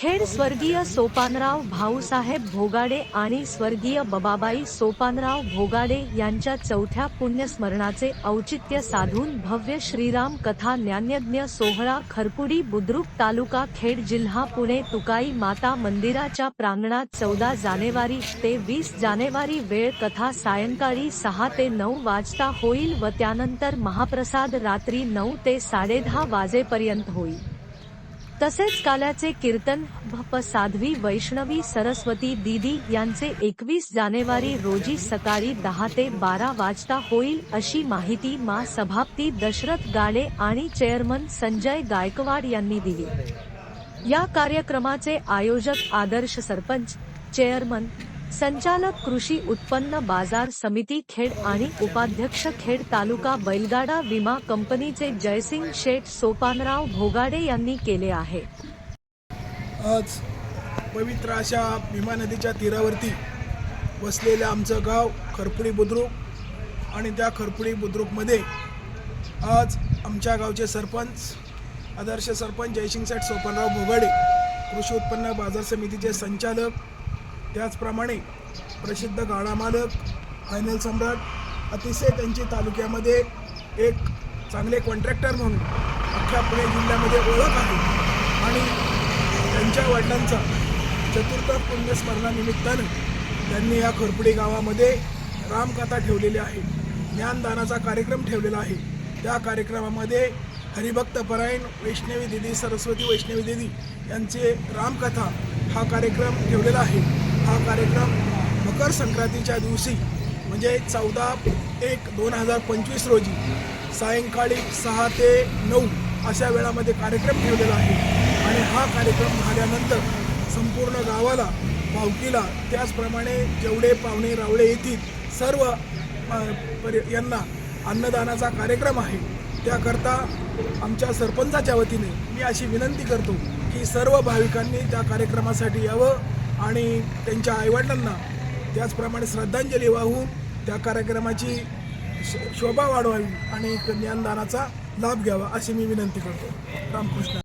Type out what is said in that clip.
खेड स्वर्गीय सोपानराव भाऊसाहेब भोगाडे आणि स्वर्गीय बबाबाई सोपानराव भोगाडे यांच्या चौथ्या पुण्यस्मरणाचे औचित्य साधून भव्य श्रीराम कथा ज्ञानयज्ञ सोहळा खरपुडी बुद्रुक तालुका खेड जिल्हा पुणे तुकाई माता मंदिराच्या प्रांगणात चौदा जानेवारी ते वीस जानेवारी वेळ कथा सायंकाळी सहा ते नऊ वाजता होईल व त्यानंतर महाप्रसाद रात्री नऊ ते साडेदहा वाजेपर्यंत होईल. तसेच काल्याचे कीर्तन भप साध्वी वैष्णवी सरस्वती दीदी यांचे एकवीस जानेवारी रोजी सकाळी दहा ते बारा वाजता होईल अशी माहिती मा सभापती दशरथ गाडे आणि चेअरमन संजय गायकवाड यांनी दिली. या कार्यक्रमाचे आयोजक आदर्श सरपंच चेअरमन संचालक कृषी उत्पन्न बाजार समिती खेड आणि उपाध्यक्ष खेड तालुका बैलगाडा विमा कंपनीचे जयसिंग शेठ सोपानराव भोगाडे यांनी केले आहे. आज पवित्र अशा भीमा नदीच्या तीरावरती वसलेलं आमचं गाव खरपुडी बुद्रुक आणि त्या खरपुडी बुद्रुकमध्ये आज आमच्या गावचे सरपंच आदर्श सरपंच जयसिंग शेठ सोपानराव भोगाडे कृषी उत्पन्न बाजार समितीचे संचालक त्याचप्रमाणे प्रसिद्ध गाडा मालक फायनल सम्राट अतिशय त्यांची तालुक्यामध्ये एक चांगले कॉन्ट्रॅक्टर म्हणून अख्ख्या पुणे जिल्ह्यामध्ये ओळख आहे. आणि त्यांच्या वडिलांचा चतुर्थ पुण्यस्मरणानिमित्तानं त्यांनी या खरपुडी गावामध्ये रामकथा ठेवलेली आहे. ज्ञानदानाचा कार्यक्रम ठेवलेला आहे. त्या कार्यक्रमामध्ये हरिभक्त परायण वैष्णवी दिदी सरस्वती वैष्णवी दिदी यांचे रामकथा हा कार्यक्रम ठेवलेला आहे. हा कार्यक्रम मकर संक्रांतीच्या दिवशी म्हणजे चौदा एक दोन हजार पंचवीस रोजी सायंकाळी सहा ते नऊ अशा वेळामध्ये कार्यक्रम ठेवलेला आहे. आणि हा कार्यक्रम झाल्यानंतर संपूर्ण गावाला भावकीला त्याचप्रमाणे जेवढे पाहुणे रावळे येतील सर्व यांना अन्नदानाचा कार्यक्रम आहे. त्याकरता आमच्या सरपंचाच्या वतीने मी अशी विनंती करतो की सर्व भाविकांनी त्या कार्यक्रमासाठी यावं. आणि त्यांच्या आईवडिलांना त्याचप्रमाणे श्रद्धांजली वाहून त्या कार्यक्रमाची शोभा वाढवावी आणि ज्ञानदानाचा लाभ घ्यावा अशी मी विनंती करतो. रामकृष्ण.